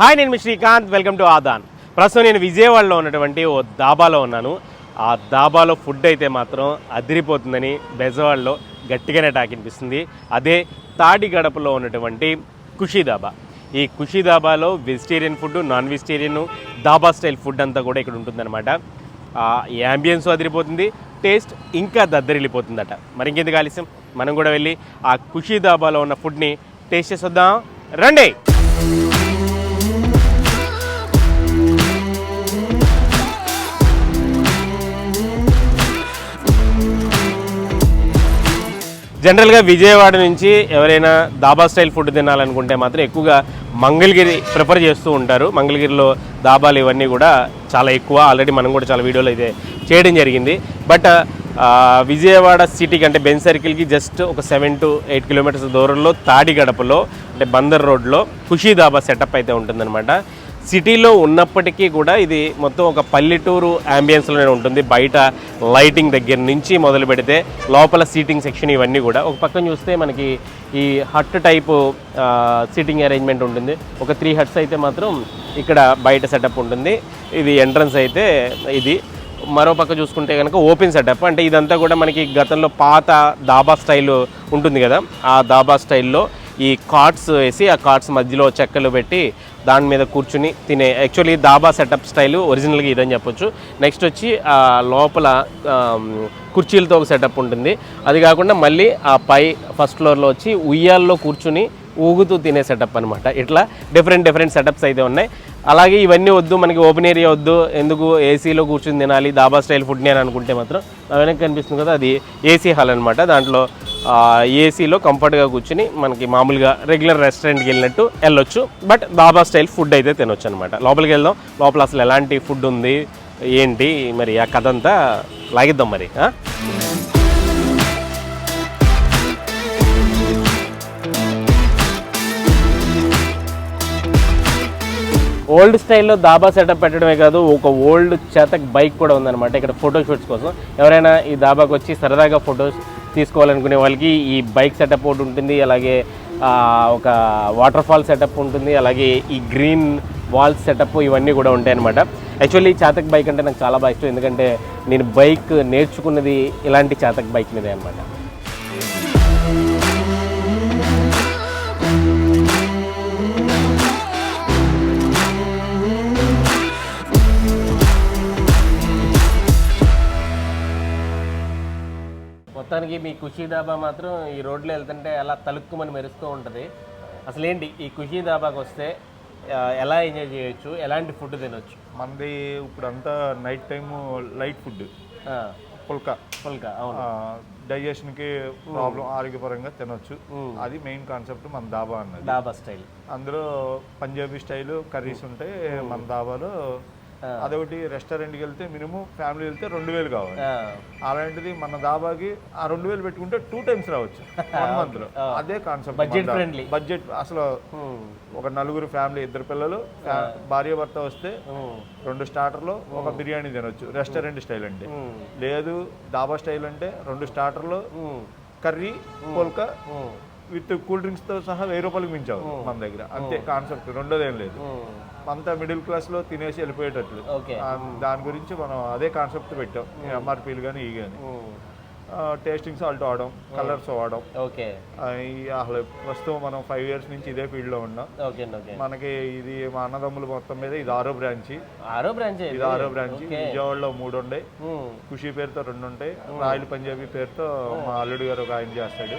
Hi నేను మీ Srikanth. Welcome to ఆదాన్. ప్రస్తుతం నేను విజయవాడలో ఉన్నటువంటి ఓ దాబాలో ఉన్నాను. ఆ దాబాలో ఫుడ్ అయితే మాత్రం అదిరిపోతుందని బెజవాడలో గట్టిగానే టాకినిపిస్తుంది అదే తాడి గడపలో ఉన్నటువంటి ఖుషీ దాబా ఈ Khushi దాబాలో vegetarian food non vegetarian dhaba style food అంతా కూడా ఇక్కడ ఉంటుందన్నమాట. యాంబియన్స్ అదిరిపోతుంది. టేస్ట్ ఇంకా దద్దరిల్లిపోతుందట. మరి ఇంకెందుకు ఆలస్యం? మనం కూడా వెళ్ళి ఆ ఖుషీ దాబాలో ఉన్న ఫుడ్ని టేస్ట్ చేసొద్దాం. రండి! జనరల్గా విజయవాడ నుంచి ఎవరైనా దాబా స్టైల్ ఫుడ్ తినాలనుకుంటే మాత్రం ఎక్కువగా మంగళగిరి ప్రిఫర్ చేస్తూ ఉంటారు. మంగళగిరిలో దాబాలు ఇవన్నీ కూడా చాలా ఎక్కువ. ఆల్రెడీ మనం కూడా చాలా వీడియోలు అయితే చేయడం జరిగింది. బట్ విజయవాడ సిటీకి అంటే బెన్ సర్కిల్కి జస్ట్ ఒక సెవెన్ టు ఎయిట్ కిలోమీటర్స్ దూరంలో తాడిగడపలో అంటే బందర్ రోడ్లో ఖుషీ దాబా సెటప్ అయితే ఉంటుందన్నమాట. సిటీలో ఉన్నప్పటికీ కూడా ఇది మొత్తం ఒక పల్లెటూరు అంబియన్స్లోనే ఉంటుంది. బయట లైటింగ్ దగ్గర నుంచి మొదలు పెడితే లోపల సీటింగ్ సెక్షన్ ఇవన్నీ కూడా. ఒక పక్కన చూస్తే మనకి ఈ హట్ టైపు సీటింగ్ అరేంజ్మెంట్ ఉంటుంది. ఒక త్రీ హట్స్ అయితే మాత్రం ఇక్కడ బయట సెటప్ ఉంటుంది. ఇది ఎంట్రన్స్ అయితే ఇది. మరో పక్క చూసుకుంటే కనుక ఓపెన్ సెటప్ అంటే ఇదంతా కూడా మనకి గతంలో పాత దాబా స్టైల్ ఉంటుంది కదా. ఆ దాబా స్టైల్లో ఈ కార్డ్స్ వేసి ఆ కార్డ్స్ మధ్యలో చెక్కలు పెట్టి దాని మీద కూర్చుని తినే యాక్చువల్లీ దాబా సెటప్ స్టైల్ ఒరిజినల్గా ఇదని చెప్పొచ్చు. నెక్స్ట్ వచ్చి ఆ లోపల కుర్చీలతో ఒక సెటప్ ఉంటుంది. అది కాకుండా మళ్ళీ ఆ పై ఫస్ట్ ఫ్లోర్లో వచ్చి ఉయ్యాల్లో కూర్చుని ఊగుతూ తినే సెటప్ అనమాట ఇట్లా డిఫరెంట్ డిఫరెంట్ సెటప్స్ అయితే ఉన్నాయి. అలాగే ఇవన్నీ వద్దు మనకి ఓపెన్ ఏరియా వద్దు ఎందుకు ఏసీలో కూర్చుని తినాలి దాబా స్టైల్ ఫుడ్ని అని అనుకుంటే మాత్రం వెనక్కి కనిపిస్తుంది కదా అది ఏసీ హాల్ అనమాట దాంట్లో ఏసీలో కంఫర్ట్గా కూర్చుని మనకి మామూలుగా రెగ్యులర్ రెస్టారెంట్కి వెళ్ళినట్టు వెళ్ళొచ్చు. బట్ దాబా స్టైల్ ఫుడ్ అయితే తినొచ్చు అనమాట లోపలికి వెళ్దాం. లోపల అసలు ఎలాంటి ఫుడ్ ఉంది ఏంటి మరి ఆ కథ అంతా లాగిద్దాం మరి ఓల్డ్ స్టైల్లో దాబా సెటప్ పెట్టడమే కాదు ఒక ఓల్డ్ చేతక్ బైక్ కూడా ఉందన్నమాట. ఇక్కడ ఫోటో షూట్స్ కోసం. ఎవరైనా ఈ దాబాకి వచ్చి సరదాగా ఫొటోస్ తీసుకోవాలనుకునే వాళ్ళకి ఈ బైక్ సెటప్ ఒకటి ఉంటుంది అలాగే ఒక వాటర్ ఫాల్ సెటప్ ఉంటుంది అలాగే ఈ గ్రీన్ వాల్స్ సెటప్ ఇవన్నీ కూడా ఉంటాయన్నమాట. యాక్చువల్లీ చేతక్ బైక్ అంటే నాకు చాలా బాగా ఇష్టం. ఎందుకంటే నేను బైక్ నేర్చుకున్నది ఇలాంటి చేతక్ బైక్ మీదే అనమాట మొత్తానికి మీ ఖుషీ దాబా మాత్రం ఈ రోడ్లో వెళ్తుంటే అలా తలుక్కుమని మెరుస్తూ ఉంటుంది. అసలు ఏంటి ఈ ఖుషీ దాబాకి వస్తే ఎలా ఎంజాయ్ చేయొచ్చు? ఎలాంటి ఫుడ్ తినొచ్చు? మనది ఇప్పుడు అంతా night time light food. Phulka. ఫుల్గా అవును. డైజెషన్కి ప్రాబ్లం ఆరోగ్యపరంగా తినొచ్చు. అది మెయిన్ కాన్సెప్ట్ మన దాబా అన్నది. దాబా స్టైల్. అందులో పంజాబీ స్టైల్ కర్రీస్ ఉంటాయి మన దాబాలో అదొకటి రెస్టారెంట్కి వెళ్తే మినిమం ఫ్యామిలీ వెళ్తే రెండు వేలు కావాలి. అలాంటిది మన దాబాకి ఆ రెండు వేలు పెట్టుకుంటే టూ టైమ్స్ రావచ్చు. వన్ మంత్లో. అదే కాన్సెప్ట్ friendly. బడ్జెట్ అసలు ఒక నలుగురు ఫ్యామిలీ ఇద్దరు పిల్లలు భార్య భర్త వస్తే రెండు స్టార్టర్లు ఒక బిర్యానీ తినొచ్చు. రెస్టారెంట్ స్టైల్ అంటే లేదు దాబా స్టైల్ అంటే రెండు స్టార్టర్లు కర్రీ పోల్కా విత్ కూల్ డ్రింక్స్తో సహా వెయ్యి రూపాయలకు మించావు మన దగ్గర. అంతే కాన్సెప్ట్ రెండోది ఏం లేదు. అంతా మిడిల్ క్లాస్లో తినేసి వెళ్ళిపోయేటట్లు. దాని గురించి మనం అదే కాన్సెప్ట్ పెట్టాం. ఎంఆర్పీలు కానీ ఈ కానీ టేస్టింగ్ సాల్ట్ వాడడం కలర్స్ వాడడం. ఓకే. అసలు ప్రస్తుతం మనం ఫైవ్ ఇయర్స్ నుంచి ఇదే ఫీల్డ్లో ఉన్నాం. ఓకే మనకి ఇది మా అన్నదమ్ములు మొత్తం మీద ఇది ఆరో బ్రాంచ్ ఆరో బ్రాంచ్ ఇది ఆరో బ్రాంచ్ విజయవాడలో మూడు ఉండే. ఖుషి పేరుతో రెండు ఉంటాయి. రాయల్ పంజాబీ పేరుతో మా అల్లుడు గారు ఒక ఆయన చేస్తాడు.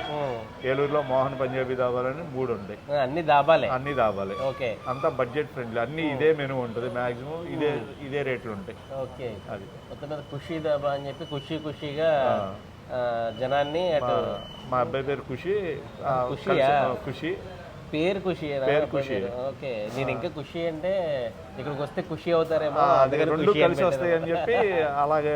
ఏలూరులో మోహన్ పంజాబీ దాబాలని మూడు ఉంటాయి అన్ని దాబాలే? అన్ని దాబాలే. ఓకే. అంతా బడ్జెట్ ఫ్రెండ్లీ అన్ని ఇదే మెనూ ఉంటుంది. మాక్సిమం ఇదే ఇదే రేట్లు ఉంటాయి. ఓకే. అది. మొత్తం మీద ఖుషీ దాబా అని చెప్పి ఖుషి ఖుషిగా జనాన్ని అటు మా అబ్బాయి పేరు ఖుషి. ఖుషియా? ఖుషి. పేరు ఖుషి పేరు ఖుషి. ఓకే. నేను ఇంకా ఖుషి అంటే ఇక్కడికి వస్తే ఖుషి అవుతారేమో రెండు కలిసి వస్తాయి అని చెప్పి అలాగే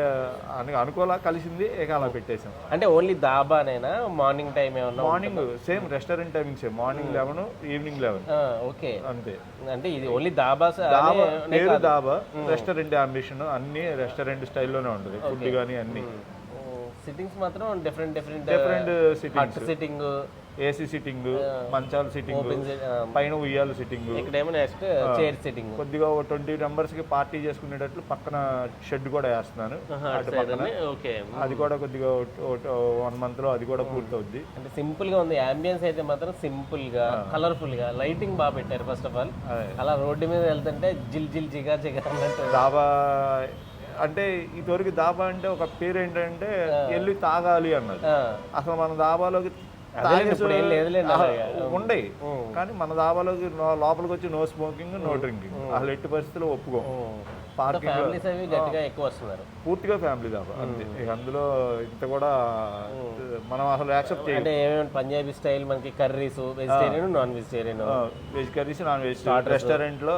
అని అనుకోలా కలిసింది ఇక అలా పెట్టేసాం అంటే ఓన్లీ దాబానేనా? మార్నింగ్ టైం ఏమన్నా morning same restaurant timings morning eleven evening eleven. Okay. అంతే. అంటే ఇది ఓన్లీ దాబా దాబా పేరు దాబా రెస్టారెంట్ అంబిషన్ అన్ని రెస్టారెంట్ స్టైల్లోనే ఉంటుంది. ఫుడ్ కానీ అన్ని. సిట్టింగ్స్ మాత్రం different different different city hut sitting AC sitting మంచాల సిట్టింగ్ పైన ఉయ్యాల సిట్టింగ్ ఇక్కడేమో నెక్స్ట్ చైర్ సిట్టింగ్ కొద్దిగా ఒక ట్వంటీ మెంబర్స్కి పార్టీ చేసుకునేటట్లు పక్కన షెడ్ కూడా వేస్తున్నాను. అటు పక్కన. ఓకే. అది కూడా కొద్దిగా వన్ మంత్లో అది కూడా పూర్తవుద్ది. అంటే సింపుల్గా ఉంది. అంబియన్స్ అయితే మాత్రం సింపుల్గా కలర్ఫుల్గా లైటింగ్ బాగా పెట్టారు ఫస్ట్ ఆఫ్ ఆల్. అలా రోడ్డు మీద వెళ్తుంటే జిల్ జిల్ జిగా జిగా అన్నట్టు. అంటే ఇదివరకు దాబా అంటే ఒక పేరు ఏంటంటే వెళ్ళి తాగాలి అన్నది. అసలు మన దాబాలోకి. ఉండయి. కానీ మన దాబాలోకి లోపలికి వచ్చి నో స్మోకింగ్ నో డ్రింకింగ్. అసలు ఎట్టి పరిస్థితుల్లో ఒప్పుకో. పార్కింగ్ ఫ్యామిలీస్ అవి గట్టిగా ఎక్కువ వస్తున్నారు. పూర్తిగా ఫ్యామిలీ దాబా అంతే. ఇక అందులో ఇంత కూడా మనం అసలు యాక్సెప్ట్ చేయాలి. అంటే ఏమేమి పంజాబీ స్టైల్ మనకి curries vegetarian non vegetarian veg curries non veg రెస్టారెంట్లో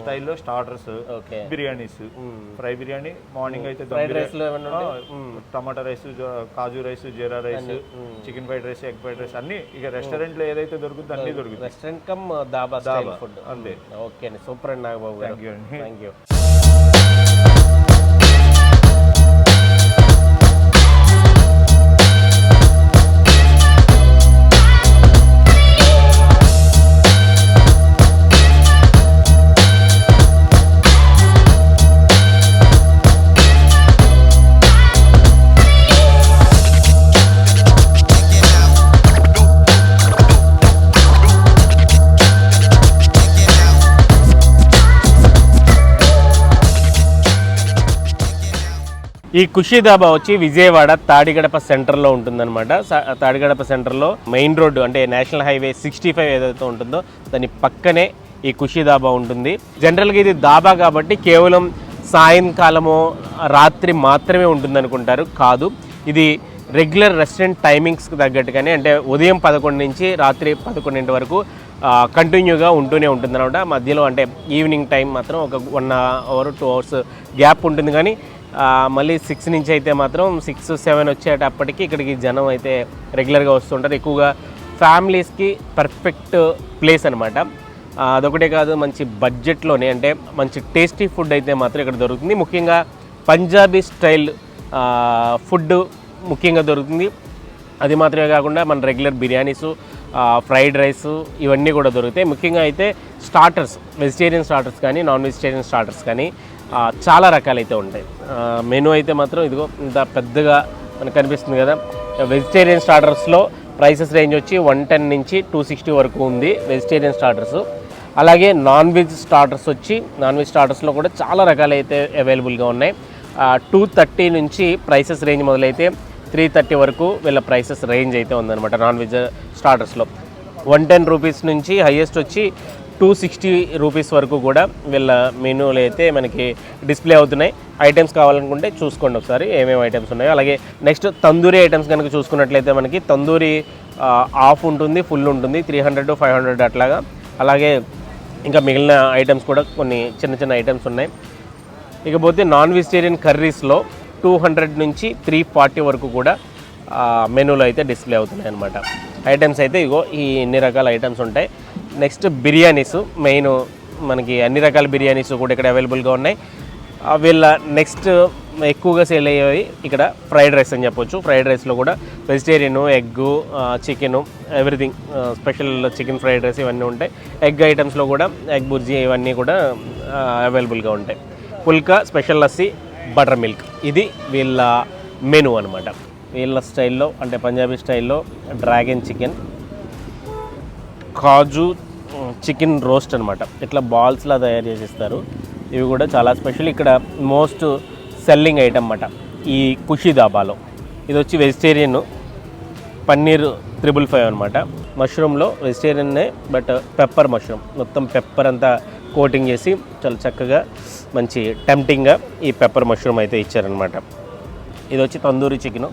స్టైల్లో starters okay. Biryanis. Fry biryani morning అయితే ఫ్రైడ్ రైస్లో tomato rice kaju rice jeera rice chicken fried rice egg fried rice అన్ని ఇక రెస్టారెంట్లో ఏదైతే దొరుకుతుందో అన్ని దొరుకుతాయి. Restaurant cum dhaba style food. అంతే. ఓకే అండి. సూపర్ అండి నాగబాబు థ్యాంక్ యూ అండి. థ్యాంక్ యూ ఈ ఖుషీ దాబా వచ్చి విజయవాడ తాడిగడప సెంటర్లో ఉంటుందన్నమాట. స- తాడిగడప సెంటర్లో మెయిన్ రోడ్డు అంటే నేషనల్ హైవే సిక్స్టీ ఫైవ్ ఏదైతే ఉంటుందో దాని పక్కనే ఈ ఖుషీ దాబా ఉంటుంది. జనరల్గా ఇది దాబా కాబట్టి కేవలం సాయంకాలము రాత్రి మాత్రమే ఉంటుంది అనుకుంటారు కాదు ఇది రెగ్యులర్ రెస్టారెంట్ టైమింగ్స్కి తగ్గట్టుగానే అంటే ఉదయం పదకొండు నుంచి రాత్రి పదకొండింటి వరకు కంటిన్యూగా ఉంటూనే ఉంటుంది అనమాట మధ్యలో అంటే ఈవినింగ్ టైం మాత్రం ఒక one hour two hours gap ఉంటుంది. కానీ మళ్ళీ సిక్స్ నుంచి అయితే మాత్రం సిక్స్ సెవెన్ వచ్చేటప్పటికి ఇక్కడికి జనం అయితే రెగ్యులర్గా వస్తుంటారు. ఎక్కువగా ఫ్యామిలీస్కి పర్ఫెక్ట్ ప్లేస్ అనమాట అదొకటే కాదు మంచి బడ్జెట్లోనే అంటే మంచి టేస్టీ ఫుడ్ అయితే మాత్రం ఇక్కడ దొరుకుతుంది. ముఖ్యంగా పంజాబీ స్టైల్ ఫుడ్ ముఖ్యంగా దొరుకుతుంది. అది మాత్రమే కాకుండా మన రెగ్యులర్ బిర్యానీస్ ఫ్రైడ్ రైస్ ఇవన్నీ కూడా దొరుకుతాయి. ముఖ్యంగా అయితే స్టార్టర్స్ వెజిటేరియన్ స్టార్టర్స్ కానీ నాన్ వెజిటేరియన్ స్టార్టర్స్ కానీ చాలా రకాలైతే ఉంటాయి. మెనూ అయితే మాత్రం ఇదిగో ఇంత పెద్దగా మనకు కనిపిస్తుంది కదా. వెజిటేరియన్ స్టార్టర్స్లో ప్రైసెస్ రేంజ్ వచ్చి వన్ టెన్ నుంచి టూ సిక్స్టీ వరకు ఉంది వెజిటేరియన్ స్టార్టర్స్ అలాగే నాన్ వెజ్ స్టార్టర్స్ వచ్చి నాన్ వెజ్ స్టార్టర్స్లో కూడా చాలా రకాలైతే అవైలబుల్గా ఉన్నాయి. టూ థర్టీ నుంచి ప్రైసెస్ రేంజ్ మొదలైతే త్రీ థర్టీ వరకు వీళ్ళ ప్రైసెస్ రేంజ్ అయితే ఉందన్నమాట నాన్ వెజ్ స్టార్టర్స్లో వన్ టెన్ రూపీస్ నుంచి హైయెస్ట్ వచ్చి టూ సిక్స్టీ రూపీస్ వరకు కూడా వీళ్ళ మెనూలు అయితే మనకి డిస్ప్లే అవుతున్నాయి. ఐటమ్స్ కావాలనుకుంటే చూసుకోండి ఒకసారి ఏమేమి ఐటమ్స్ ఉన్నాయో. అలాగే నెక్స్ట్ తందూరి ఐటమ్స్ కనుక చూసుకున్నట్లయితే మనకి తందూరి ఆఫ్ ఉంటుంది ఫుల్ ఉంటుంది త్రీ హండ్రెడ్ ఫైవ్ హండ్రెడ్ అట్లాగా. అలాగే ఇంకా మిగిలిన ఐటమ్స్ కూడా కొన్ని చిన్న చిన్న ఐటమ్స్ ఉన్నాయి. ఇకపోతే నాన్ వెజిటేరియన్ కర్రీస్లో టూ హండ్రెడ్ నుంచి త్రీ ఫార్టీ వరకు కూడా మెనూలో అయితే డిస్ప్లే అవుతున్నాయి అనమాట ఐటమ్స్ అయితే ఇగో ఈ ఎన్ని రకాల ఐటమ్స్ ఉంటాయి. నెక్స్ట్ బిర్యానీస్ మెయిన్ మనకి అన్ని రకాల బిర్యానీస్ కూడా ఇక్కడ అవైలబుల్గా ఉన్నాయి. వీళ్ళ నెక్స్ట్ ఎక్కువగా సేల్ అయ్యేవి ఇక్కడ ఫ్రైడ్ రైస్ అని చెప్పొచ్చు. ఫ్రైడ్ రైస్లో కూడా vegetarian egg chicken everything special chicken fried rice ఇవన్నీ ఉంటాయి. ఎగ్ ఐటమ్స్లో కూడా ఎగ్ బుర్జీ ఇవన్నీ కూడా అవైలబుల్గా ఉంటాయి. Phulka special lassi butter milk. ఇది వీళ్ళ మెను అనమాట వీళ్ళ స్టైల్లో అంటే పంజాబీ స్టైల్లో dragon chicken kaju chicken roast అనమాట ఇట్లా బాల్స్లా తయారు చేసిస్తారు. ఇవి కూడా చాలా స్పెషల్ ఇక్కడ మోస్ట్ సెల్లింగ్ ఐటమ్ అన్నమాట. ఈ కుషి దాబాలో. ఇది వచ్చి వెజిటేరియన్ పన్నీర్ త్రిబుల్ ఫైవ్ అనమాట మష్రూమ్లో వెజిటేరియన్నే బట్ పెప్పర్ మష్రూమ్ మొత్తం పెప్పర్ అంతా కోటింగ్ చేసి చాలా చక్కగా మంచి టెంప్టింగ్గా ఈ పెప్పర్ మష్రూమ్ అయితే ఇచ్చారనమాట ఇది వచ్చి తందూరి చికెన్.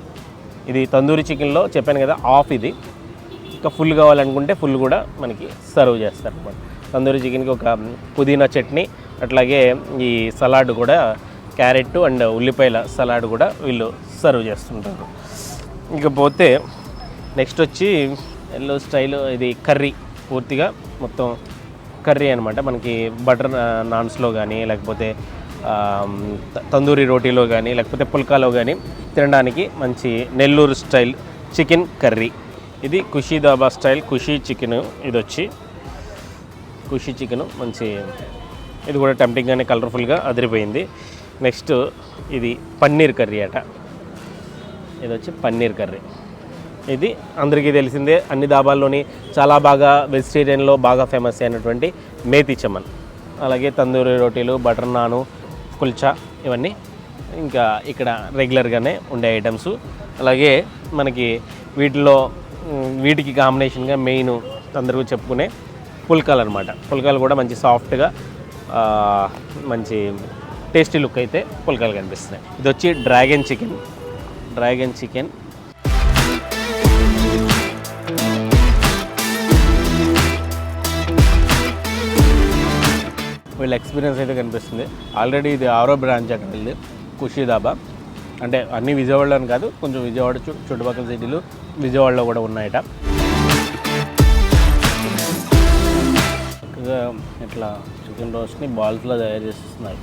ఇది తందూరి చికెన్లో చెప్పాను కదా ఆఫ్ ఇది. ఇంకా ఫుల్ కావాలనుకుంటే ఫుల్ కూడా మనకి సర్వ్ చేస్తారు. అనమాట తందూరి చికెన్కి ఒక పుదీనా చట్నీ అట్లాగే ఈ సలాడ్ కూడా క్యారెట్ అండ్ ఉల్లిపాయల సలాడ్ కూడా వీళ్ళు సర్వ్ చేస్తుంటారు. ఇకపోతే నెక్స్ట్ వచ్చి ఎల్లో స్టైల్ ఇది కర్రీ పూర్తిగా మొత్తం కర్రీ అనమాట మనకి బటర్ నాన్స్లో కానీ లేకపోతే త- తందూరి రోటీలో కానీ లేకపోతే పుల్కాలో కానీ తినడానికి మంచి నెల్లూరు స్టైల్ చికెన్ కర్రీ. ఇది ఖుషీ దాబా స్టైల్ ఖుషీ చికెన్. ఇది వచ్చి ఖుషీ చికెన్. మంచి ఇది కూడా టెంప్టింగ్గానే కలర్ఫుల్గా అదిరిపోయింది. నెక్స్ట్ ఇది పన్నీర్ కర్రీ అట. ఇది వచ్చి పన్నీర్ కర్రీ. ఇది అందరికీ తెలిసిందే అన్ని దాబాల్లోని చాలా బాగా వెజిటేరియన్లో బాగా ఫేమస్ అయినటువంటి మేతి చమన్. అలాగే తందూరి రోటీలు బటర్ నాను కుల్చా ఇవన్నీ ఇంకా ఇక్కడ రెగ్యులర్గానే ఉండే ఐటమ్స్ అలాగే మనకి వీటిలో వీటికి కాంబినేషన్గా మెయిన్ అందరూ చెప్పుకునే పుల్కాలు అనమాట పుల్కాలు కూడా మంచి సాఫ్ట్గా మంచి టేస్టీ లుక్ అయితే పుల్కాలు కనిపిస్తున్నాయి. ఇది వచ్చి డ్రాగన్ చికెన్. Dragon chicken. వీళ్ళ ఎక్స్పీరియన్స్ అయితే కనిపిస్తుంది. ఆల్రెడీ ఇది ఆరో బ్రాంచ్ అక్కడ వెళ్ళి ఖుషీ దాబా అంటే అన్ని విజయవాడలోని కాదు కొంచెం విజయవాడ చు చుట్టుపక్కల సిటీలు విజయవాడలో కూడా ఉన్నాయట. చక్కగా ఇట్లా చికెన్ రోస్ట్ని బాల్స్లో తయారు చేస్తున్నారు.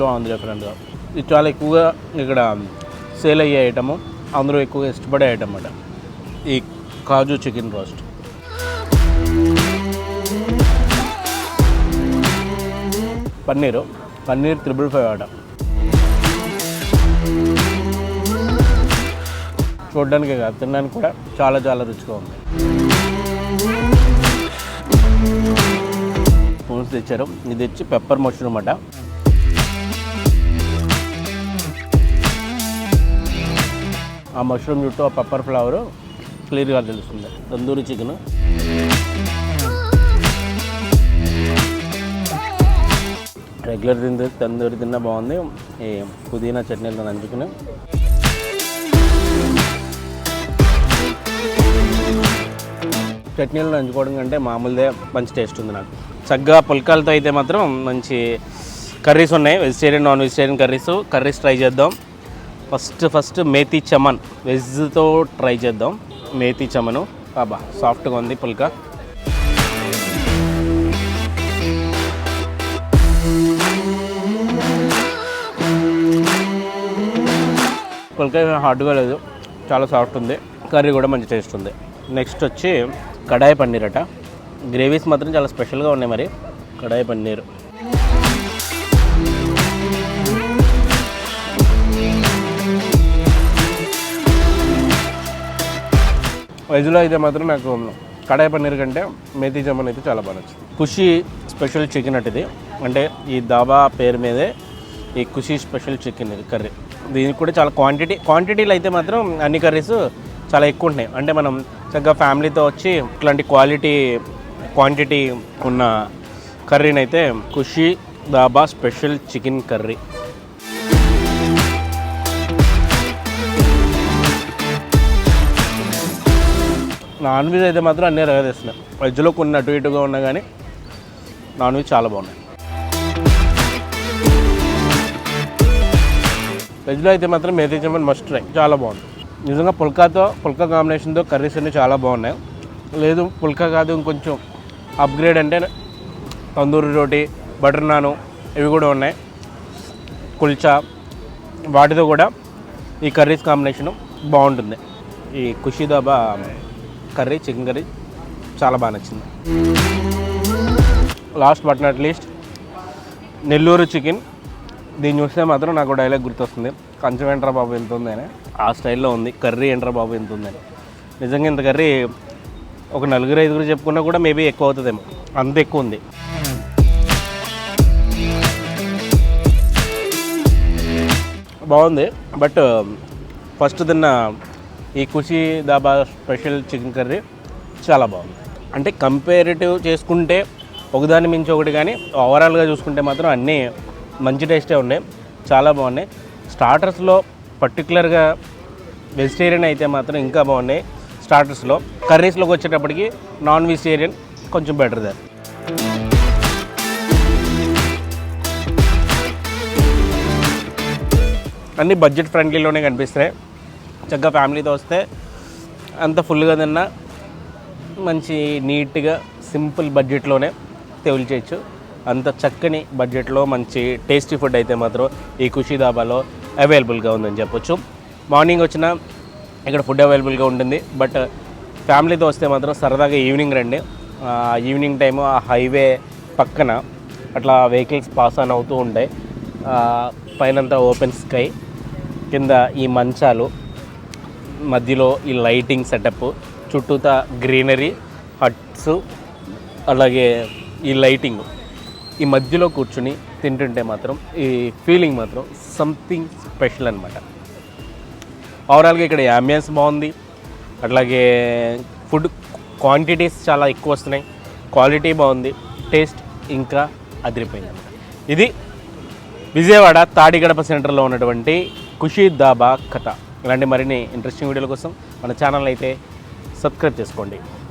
బాగుంది డిఫరెంట్గా ఇది చాలా ఎక్కువగా ఇక్కడ సేల్ అయ్యే ఐటము అందరూ ఎక్కువగా ఇష్టపడే ఐటమ్ అన్నమాట ఈ kaju chicken roast. Paneer. Paneer triple five order చూడడానికి కాదు తినడానికి కూడా చాలా చాలా రుచిగా ఉంది. స్పూన్స్ తెచ్చారు. ఇది వచ్చి పెప్పర్ మష్రూమ్ అట ఆ మష్రూమ్ చుట్టూ ఆ పెప్పర్ ఫ్లవర్ క్లియర్గా తెలుస్తుంది. తందూరి చికెన్. రెగ్యులర్ తింటే తందూరి తిన్నా బాగుంది. ఈ పుదీనా చట్నీలు నంచుకుని. చట్నీలు నంచుకోవడం కంటే మామూలుదే మంచి టేస్ట్ ఉంది నాకు. చక్కగా పుల్కాలతో అయితే మాత్రం మంచి కర్రీస్ ఉన్నాయి. Vegetarian non vegetarian curries. Curries try చేద్దాం. First first methi chaman. వెజ్తో try చేద్దాం. మేతి చమను. బాబా సాఫ్ట్గా ఉంది పుల్కా. పుల్కా హార్డ్గా లేదు. చాలా సాఫ్ట్ ఉంది. కర్రీ కూడా మంచి టేస్ట్ ఉంది. నెక్స్ట్ వచ్చి కడాయి పన్నీర్ అట. గ్రేవీస్ మాత్రం చాలా స్పెషల్గా ఉన్నాయి మరి. కడాయి పన్నీర్. వెజ్లో అయితే మాత్రం నాకు కడాయి పన్నీర్ కంటే మేతి జమన్ అయితే చాలా బాగా నచ్చింది ఖుషి స్పెషల్ చికెన్ అట్ ఇది. అంటే ఈ దాబా పేరు మీదే ఈ ఖుషి స్పెషల్ చికెన్ ఇది కర్రీ. దీనికి కూడా చాలా క్వాంటిటీ క్వాంటిటీలు అయితే మాత్రం అన్ని కర్రీస్ చాలా ఎక్కువ ఉంటున్నాయి. అంటే మనం చక్కగా ఫ్యామిలీతో వచ్చి ఇట్లాంటి క్వాలిటీ క్వాంటిటీ ఉన్న కర్రీని అయితే Khushi dhaba special chicken curry non veg అయితే మాత్రం అన్నీ రగదీస్తున్నాయి వెజ్లో కొన్ని అటు ఇటుగా ఉన్నా కానీ నాన్ వెజ్ చాలా బాగున్నాయి. వెజ్లో అయితే మాత్రం మేతి చెమ్మన్ మస్ట్ ట్రై చాలా బాగుంది. నిజంగా పుల్కాతో పుల్కా కాంబినేషన్తో కర్రీస్ అన్నీ చాలా బాగున్నాయి. లేదు పుల్కా కాదు ఇంకొంచెం అప్గ్రేడ్ అంటే తందూరి రోటీ బటర్ నాను ఇవి కూడా ఉన్నాయి. కుల్చా వాటితో కూడా ఈ కర్రీస్ కాంబినేషన్ బాగుంటుంది. ఈ ఖుషీదాబా కర్రీ చికెన్ కర్రీ చాలా బాగా నచ్చింది. Last but not least Nellore chicken. దీన్ని చూస్తే మాత్రం నాకు డైలాగ్ గుర్తొస్తుంది. కంచం ఏంట్రా బాబు ఎంత ఉందని ఆ స్టైల్లో ఉంది. కర్రీ ఏంట్రా బాబు ఎంత ఉందని నిజంగా ఇంత కర్రీ ఒక నలుగురు ఐదుగురు చెప్పుకున్నా కూడా మేబీ ఎక్కువ అవుతుందేమో. అంత ఎక్కువ ఉంది. బాగుంది. బట్ ఫస్ట్ తిన్న ఈ Khushi dhaba special chicken curry చాలా బాగుంది. అంటే కంపేరిటివ్ చేసుకుంటే ఒకదాని మించి ఒకటి కానీ ఓవరాల్గా చూసుకుంటే మాత్రం అన్నీ మంచి టేస్టే ఉన్నాయి. చాలా బాగున్నాయి. స్టార్టర్స్లో పర్టికులర్గా వెజిటేరియన్ అయితే మాత్రం ఇంకా బాగున్నాయి. స్టార్టర్స్లో కర్రీస్లోకి వచ్చేటప్పటికి నాన్ వెజిటేరియన్ కొంచెం బెటర్ దే. అన్నీ బడ్జెట్ ఫ్రెండ్లీలోనే కనిపిస్తున్నాయి. చక్కగా ఫ్యామిలీతో వస్తే అంత ఫుల్గా తిన్నా మంచి నీట్గా సింపుల్ బడ్జెట్లోనే తెవులు అంత చక్కని బడ్జెట్లో మంచి టేస్టీ ఫుడ్ అయితే మాత్రం ఈ ఖుషీదాబాలో అవైలబుల్గా ఉందని చెప్పొచ్చు. మార్నింగ్ వచ్చిన ఇక్కడ ఫుడ్ అవైలబుల్గా ఉంటుంది. బట్ uh, ఫ్యామిలీతో వస్తే మాత్రం సరదాగా ఈవినింగ్ రండి. ఈవినింగ్ టైము ఆ హైవే పక్కన అట్లా వెహికల్స్ పాస్ ఆన్ అవుతూ ఉంటాయి. పైనంతా ఓపెన్ స్కై కింద ఈ మంచాలు మధ్యలో ఈ లైటింగ్ సెటప్ చుట్టూతా గ్రీనరీ హట్స్ అలాగే ఈ లైటింగ్. ఈ మధ్యలో కూర్చుని తింటుంటే మాత్రం ఈ ఫీలింగ్ మాత్రం సంథింగ్ స్పెషల్ అనమాట ఓవరాల్గా ఇక్కడ అంబియన్స్ బాగుంది. అట్లాగే ఫుడ్ క్వాంటిటీస్ చాలా ఎక్కువ వస్తున్నాయి. క్వాలిటీ బాగుంది. టేస్ట్ ఇంకా అదిరిపోయింది అనమాట ఇది విజయవాడ తాడిగడప సెంటర్లో ఉన్నటువంటి ఖుషీ దాబా కథ. ఇలాంటి మరిన్ని ఇంట్రెస్టింగ్ వీడియోల కోసం మన ఛానల్ అయితే సబ్స్క్రైబ్ చేసుకోండి.